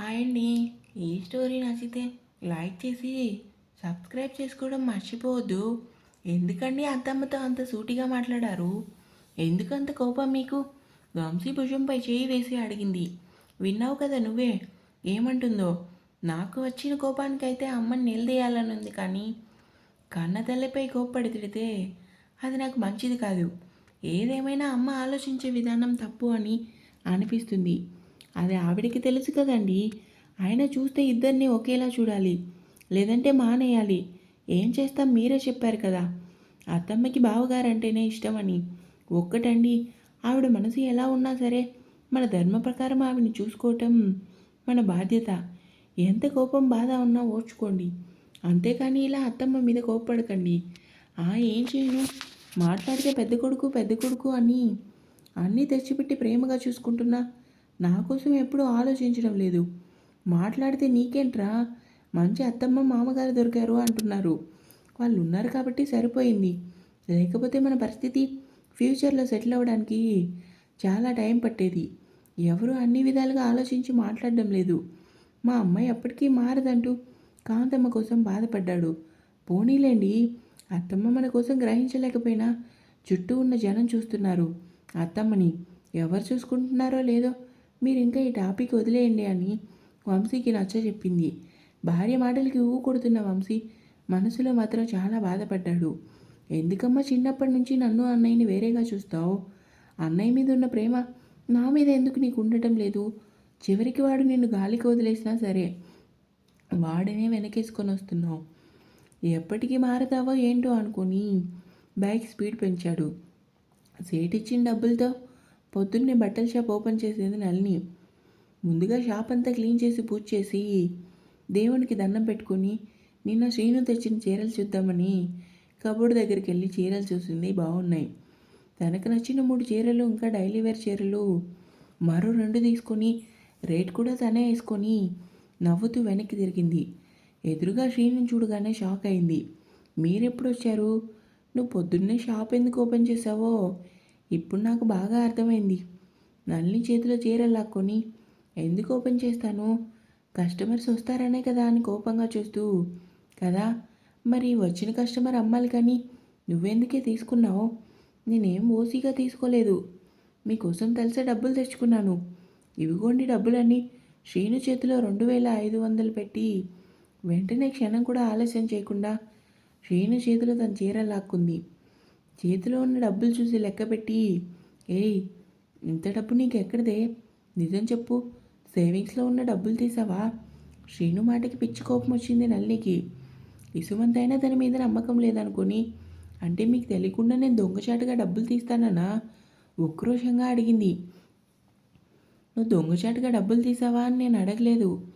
Hi అండి. ఈ story నచ్చితే లైక్ చేసి సబ్స్క్రైబ్ చేసుకోవడం మర్చిపోవద్దు. ఎందుకండి అత్తమ్మతో అంత సూటిగా మాట్లాడారు? ఎందుకంత కోపం మీకు? వంశీ భుజంపై చేయి వేసి అడిగింది. విన్నావు కదా నువ్వే ఏమంటుందో? నాకు వచ్చిన కోపానికైతే అమ్మని నిలదీయాలని ఉంది కానీ కన్న తల్లిపై కోప్పడి తిడితే అది నాకు మంచిది కాదు. ఏదేమైనా అమ్మ ఆలోచించే విధానం తప్పు అని అనిపిస్తుంది. అది ఆవిడకి తెలుసు కదండి. ఆయన చూస్తే ఇద్దరిని ఒకేలా చూడాలి లేదంటే మానేయాలి. ఏం చేస్తాం మీరే చెప్పారు కదా. అత్తమ్మకి బావగారంటేనే ఇష్టమని. ఒక్కటండి ఆవిడ మనసు ఎలా ఉన్నా సరే మన ధర్మ ప్రకారం ఆవిడని చూసుకోవటం మన బాధ్యత. ఎంత కోపం బాధ ఉన్నా ఓర్చుకోండి. అంతేకాని ఇలా అత్తమ్మ మీద కోప్పడకండి. ఆ ఏం చేయను? మాట్లాడితే పెద్ద కొడుకు పెద్ద కొడుకు అని అన్నీ తెచ్చిపెట్టి ప్రేమగా చూసుకుంటున్నా. నా కోసం ఎప్పుడూ ఆలోచించడం లేదు. మాట్లాడితే నీకేంట్రా? మంచి అత్తమ్మ మామగారు దొరికారు అంటున్నారు. వాళ్ళు ఉన్నారు కాబట్టి సరిపోయింది. లేకపోతే మన పరిస్థితి ఫ్యూచర్లో సెటిల్ అవ్వడానికి చాలా టైం పట్టేది. ఎవరు అన్ని విధాలుగా ఆలోచించి మాట్లాడడం లేదు. మా అమ్మాయి అప్పటికీ మారదంటూ కాంతమ్మ కోసం బాధపడ్డాడు. పోనీలేండి అత్తమ్మ మన కోసం గ్రహించలేకపోయినా చుట్టూ ఉన్న జనం చూస్తున్నారు. అత్తమ్మని ఎవరు చూసుకుంటున్నారో లేదో మీరు ఇంకా ఈ టాపిక్ వదిలేయండి అని వంశీకి నచ్చ చెప్పింది. భార్య మాటలకి ఊగు కొడుతున్న వంశీ మనసులో మాత్రం చాలా బాధపడ్డాడు. ఎందుకమ్మా చిన్నప్పటి నుంచి నన్ను అన్నయ్యని వేరేగా చూస్తావు? అన్నయ్య మీద ఉన్న ప్రేమ నా మీద ఎందుకు నీకు ఉండటం లేదు? చివరికి వాడు నిన్ను గాలికి వదిలేసినా సరే వాడనే వెనకేసుకొని వస్తున్నావు. ఎప్పటికీ మారతావో ఏంటో అనుకొని బైక్ స్పీడ్ పెంచాడు. సేట్ ఇచ్చిన డబ్బులతో పొద్దున్నే బట్టల షాప్ ఓపెన్ చేసేది నలిని ముందుగా షాప్ అంతా క్లీన్ చేసి పూజ చేసి దేవునికి దండం పెట్టుకొని నిన్న శ్రీను తెచ్చిన చీరలు చూద్దామని కబోర్డ్ దగ్గరికి వెళ్ళి చీరలు చూసింది. బాగున్నాయి తనకు నచ్చిన మూడు చీరలు ఇంకా డైలీ వేర్ చీరలు మరో రెండు తీసుకొని రేట్ కూడా తనే వేసుకొని నవ్వుతూ వెనక్కి తిరిగింది. ఎదురుగా శ్రీను చూడగానే షాక్ అయింది. మీరెప్పుడు వచ్చారు? నువ్వు పొద్దున్నే షాప్ ఎందుకు ఓపెన్ చేసావో ఇప్పుడు నాకు బాగా అర్థమైంది. నల్లి చేతిలో చీరలాక్కొని ఎందుకు ఓపెన్ చేస్తాను? కస్టమర్స్ వస్తారనే కదా అని కోపంగా చూస్తూ కదా మరి వచ్చిన కస్టమర్ అమ్మాలి కానీ నువ్వెందుకే తీసుకున్నావు? నేనేం ఓసీగా తీసుకోలేదు. మీకోసం తెలిసే డబ్బులు తెచ్చుకున్నాను. ఇవిగోండి డబ్బులన్నీ శ్రీను చేతిలో రెండు వేల ఐదు వందలు పెట్టి వెంటనే క్షణం కూడా ఆలస్యం చేయకుండా శ్రీను చేతిలో తన చీర లాక్కుంది. చేతిలో ఉన్న డబ్బులు చూసి లెక్క పెట్టి ఏయ్ ఇంత డబ్బు నీకు ఎక్కడిదే? నిజం చెప్పు సేవింగ్స్లో ఉన్న డబ్బులు తీసావా? శ్రీను మాటకి పిచ్చి కోపం వచ్చింది నల్లికి. ఇసుమంతైనా తన మీద నమ్మకం లేదనుకొని అంటే మీకు తెలియకుండా నేను దొంగచాటుగా డబ్బులు తీస్తానన్నా? ఉక్రోషంగా అడిగింది. నువ్వు దొంగచాటుగా డబ్బులు తీసావా? అని నేను అడగలేదు.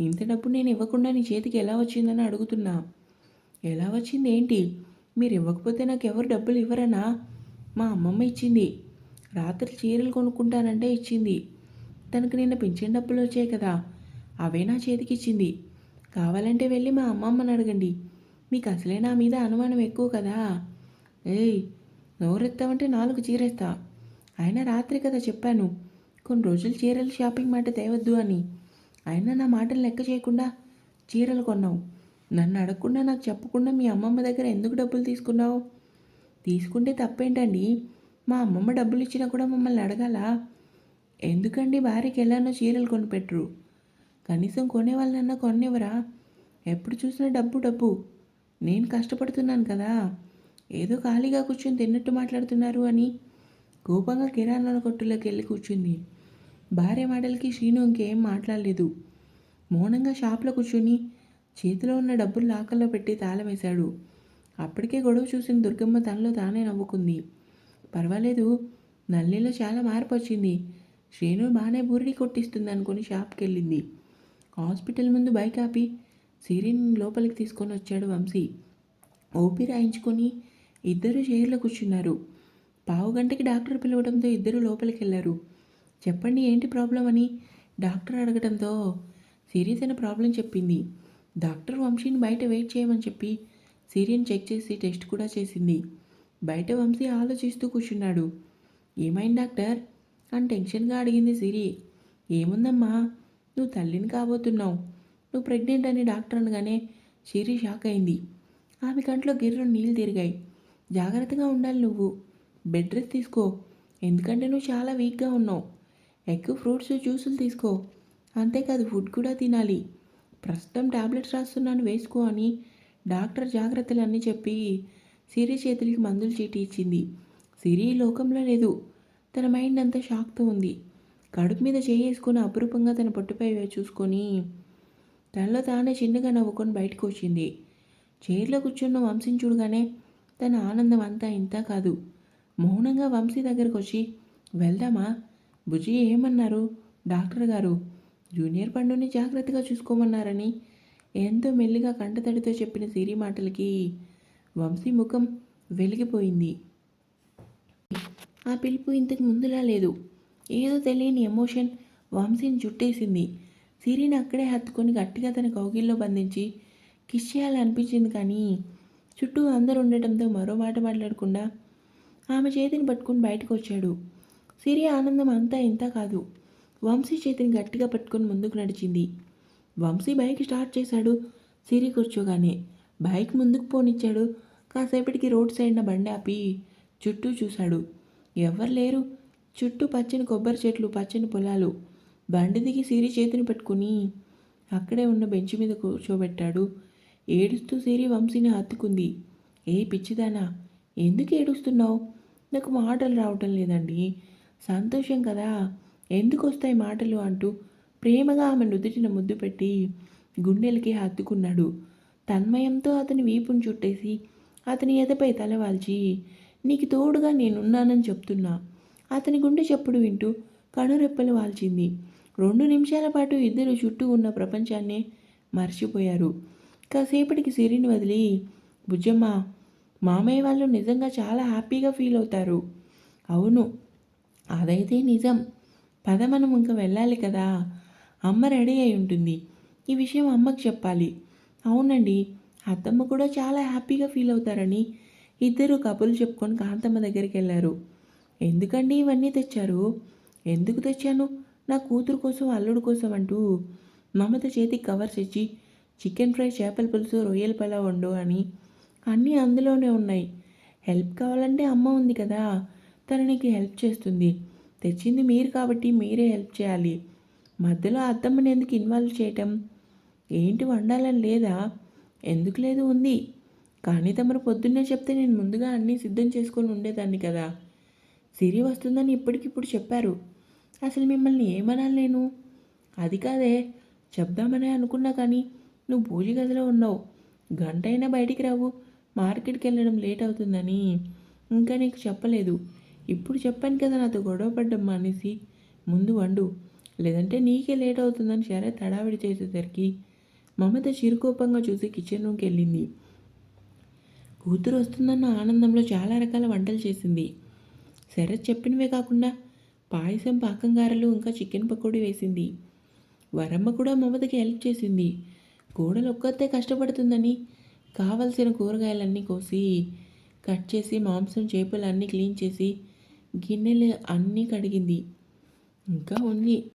ఇంత డబ్బు నేను ఇవ్వకుండా నీ చేతికి ఎలా వచ్చిందని అడుగుతున్నా. ఎలా వచ్చింది ఏంటి మీరు ఇవ్వకపోతే నాకు ఎవరు డబ్బులు ఇవ్వరనా? మా అమ్మమ్మ ఇచ్చింది. రాత్రి చీరలు కొనుక్కుంటానంటే ఇచ్చింది. తనకు నిన్న పెంచిన డబ్బులు వచ్చాయి కదా అవే నా చేతికి ఇచ్చింది కావాలంటే వెళ్ళి మా అమ్మమ్మని అడగండి. మీకు అసలే నా మీద అనుమానం ఎక్కువ కదా. ఏయ్ నోరెత్తామంటే నాలుగు చీరేస్తా. అయినా రాత్రి కదా చెప్పాను. కొన్ని రోజులు చీరలు షాపింగ్ మాట తేవద్దు అని. అయినా నా మాటలు లెక్క చేయకుండా చీరలు కొన్నావు. నన్ను అడగకుండా నాకు చెప్పకుండా మీ అమ్మమ్మ దగ్గర ఎందుకు డబ్బులు తీసుకున్నావు? తీసుకుంటే తప్పేంటండి? మా అమ్మమ్మ డబ్బులు ఇచ్చినా కూడా మమ్మల్ని అడగాల? ఎందుకండి భార్యకి ఎలానో చీరలు కొనిపెట్టరు కనీసం కొనేవాళ్ళనన్నా కొనివ్వరా? ఎప్పుడు చూసినా డబ్బు డబ్బు. నేను కష్టపడుతున్నాను కదా. ఏదో ఖాళీగా కూర్చొని తిన్నట్టు మాట్లాడుతున్నారు అని కోపంగా కిరాణాల కొట్టులోకి వెళ్ళి కూర్చుంది. భార్య మాటలకి శ్రీను ఇంకేం మాట్లాడలేదు. మౌనంగా షాప్లో కూర్చొని చేతిలో ఉన్న డబ్బులు లాకర్లో పెట్టి తాళమేశాడు. అప్పటికే గొడవ చూసిన దుర్గమ్మ తనలో తానే నవ్వుకుంది. పర్వాలేదు నల్లిలో చాలా మార్పు వచ్చింది. శ్రీను బాగానే బూరిడి కొట్టిస్తుంది అనుకుని షాప్కి వెళ్ళింది హాస్పిటల్ ముందు బైక్ ఆపి సిరిన్ లోపలికి తీసుకొని వచ్చాడు వంశీ. ఓపి రాయించుకొని ఇద్దరు చైర్లో కూర్చున్నారు. పావు గంటకి డాక్టర్ పిలవడంతో ఇద్దరు లోపలికి వెళ్ళారు చెప్పండి ఏంటి ప్రాబ్లం అని డాక్టర్ అడగడంతో సిరి తన ప్రాబ్లం చెప్పింది. డాక్టర్ వంశీని బయట వెయిట్ చేయమని చెప్పి సీరియన్ చెక్ చేసి టెస్ట్ కూడా చేసింది. బయట వంశీ ఆలోచిస్తూ కూర్చున్నాడు. ఏమైంది డాక్టర్? అని టెన్షన్గా అడిగింది సిరి. ఏముందమ్మా? నువ్వు తల్లిని కాబోతున్నావు. నువ్వు ప్రెగ్నెంట్ అని డాక్టర్ అనగానే సిరి షాక్ అయింది. ఆమె కంట్లో గిర్రు నీళ్ళు తిరిగాయి. జాగ్రత్తగా ఉండాలి నువ్వు. బెడ్ రెస్ట్ తీసుకో. ఎందుకంటే నువ్వు చాలా వీక్గా ఉన్నావు. ఎక్కువ ఫ్రూట్స్ జ్యూసులు తీసుకో. అంతేకాదు ఫుడ్ కూడా తినాలి. ప్రస్తుతం టాబ్లెట్స్ రాస్తున్నాను వేసుకో అని డాక్టర్ జాగ్రత్తలన్నీ చెప్పి సిరి చేతులకి మందులు చీటి ఇచ్చింది. సిరి లోకంలో లేదు. తన మైండ్ అంతా షాక్తో ఉంది. కడుపు మీద చేసుకుని అపురూపంగా తన పొట్టుపై చూసుకొని తనలో తానే చిన్నగా నవ్వుకొని బయటకు వచ్చింది. చైర్లో కూర్చున్న వంశీని చూడగానే తన ఆనందం అంతా ఇంత కాదు. మౌనంగా వంశీ దగ్గరకు వచ్చి వెళ్దామా? బుజ్జి ఏమన్నారు? డాక్టర్ గారు జూనియర్ పండుని జాగ్రత్తగా చూసుకోమన్నారని. ఎంతో మెల్లిగా కంటతడితో చెప్పిన సిరి మాటలకి వంశీ ముఖం వెలిగిపోయింది. ఆ పిలుపు ఇంతకు ముందులా లేదు. ఏదో తెలియని ఎమోషన్ వంశీని చుట్టేసింది సిరిని అక్కడే హత్తుకొని గట్టిగా తన కౌగిల్లో బంధించి కిస్ చేయాలనిపించింది కానీ చుట్టూ అందరు ఉండటంతో మరో మాట మాట్లాడకుండా ఆమె చేతిని పట్టుకుని బయటకు వచ్చాడు సిరి ఆనందం అంతా ఇంత కాదు. వంశీ చేతిని గట్టిగా పట్టుకొని ముందుకు నడిచింది. వంశీ బైక్ స్టార్ట్ చేశాడు. సిరి కూర్చోగానే బైక్ ముందుకు పోనిచ్చాడు. కాసేపటికి రోడ్ సైడ్న బండి ఆపి చుట్టూ చూశాడు. ఎవరు లేరు. చుట్టూ పచ్చని కొబ్బరి చెట్లు పచ్చని పొలాలు. బండి దిగి సిరి చేతిని పట్టుకుని అక్కడే ఉన్న బెంచ్ మీద కూర్చోబెట్టాడు. ఏడుస్తూ సిరి వంశీని హత్తుకుంది. ఏ పిచ్చిదానా ఎందుకు ఏడుస్తున్నావు? నాకు మాటలు రావటం లేదండి. సంతోషం కదా. ఎందుకు వస్తాయి మాటలు అంటూ ప్రేమగా ఆమె నుదుటిన ముద్దు పెట్టి గుండెలకి హత్తుకున్నాడు. తన్మయంతో అతని వీపును చుట్టేసి అతని ఎదపై తలవాల్చి నీకు తోడుగా నేనున్నానని చెప్తున్నా అతని గుండె చప్పుడు వింటూ కనురెప్పలు వాల్చింది. రెండు నిమిషాల పాటు ఇద్దరు చుట్టూ ఉన్న ప్రపంచాన్నే మర్చిపోయారు. కాసేపటికి సిరిని వదిలి బుజ్జమ్మ మామయ్య వాళ్ళు నిజంగా చాలా హ్యాపీగా ఫీల్ అవుతారు. అవును అదైతే నిజం. పద మనం ఇంకా వెళ్ళాలి కదా. అమ్మ రెడీ అయి ఉంటుంది. ఈ విషయం అమ్మకి చెప్పాలి. అవునండి అత్తమ్మ కూడా చాలా హ్యాపీగా ఫీల్ అవుతారని ఇద్దరు కబుర్లు చెప్పుకొని కాంతమ్మ దగ్గరికి వెళ్ళారు. ఎందుకండి ఇవన్నీ తెచ్చారు? ఎందుకు తెచ్చాను? నా కూతురు కోసం అల్లుడు కోసం అంటూ మమత చేతికి కవర్స్ ఇచ్చి చికెన్ ఫ్రై చేపల పులుసు రొయ్యల పలా వండు అని అన్నీ అందులోనే ఉన్నాయి. హెల్ప్ కావాలంటే అమ్మ ఉంది కదా. తను నీకు హెల్ప్ చేస్తుంది. తెచ్చింది మీరు కాబట్టి మీరే హెల్ప్ చేయాలి. మధ్యలో అత్తమ్మని ఎందుకు ఇన్వాల్వ్ చేయటం? ఏంటి వండాలని లేదా? ఎందుకు లేదు ఉంది? కానీ తమరు పొద్దున్నే చెప్తే నేను ముందుగా అన్నీ సిద్ధం చేసుకొని ఉండేదాన్ని కదా. సిరి వస్తుందని ఇప్పటికిప్పుడు చెప్పారు. అసలు మిమ్మల్ని ఏమనాలి నేను? అది కాదే చెప్దామనే అనుకున్నా కానీ నువ్వు పూజ గదిలో ఉన్నావు. గంట అయినా బయటికి రావు. మార్కెట్కి వెళ్ళడం లేట్ అవుతుందని. ఇంకా నీకు చెప్పలేదు. ఇప్పుడు చెప్పాను కదా నాతో గొడవ పడ్డం మానేసి. ముందు వండు. లేదంటే నీకే లేట్ అవుతుందని శరత్ తడావిడి చేసేసరికి మమత చిరుకోపంగా చూసి కిచెన్ రూమ్కి వెళ్ళింది. కూతురు వస్తుందన్న ఆనందంలో చాలా రకాల వంటలు చేసింది. శరత్ చెప్పినవే కాకుండా పాయసం పాకంగారలు ఇంకా చికెన్ పకోడీ వేసింది. వరమ్మ కూడా మమతకి హెల్ప్ చేసింది. కోడలు ఒక్కతే కష్టపడుతుందని కావలసిన కూరగాయలన్నీ కోసి కట్ చేసి మాంసం చేపలు అన్నీ క్లీన్ చేసి గిన్నెలు అన్నీ కడిగింది. ఇంకా ఉంది.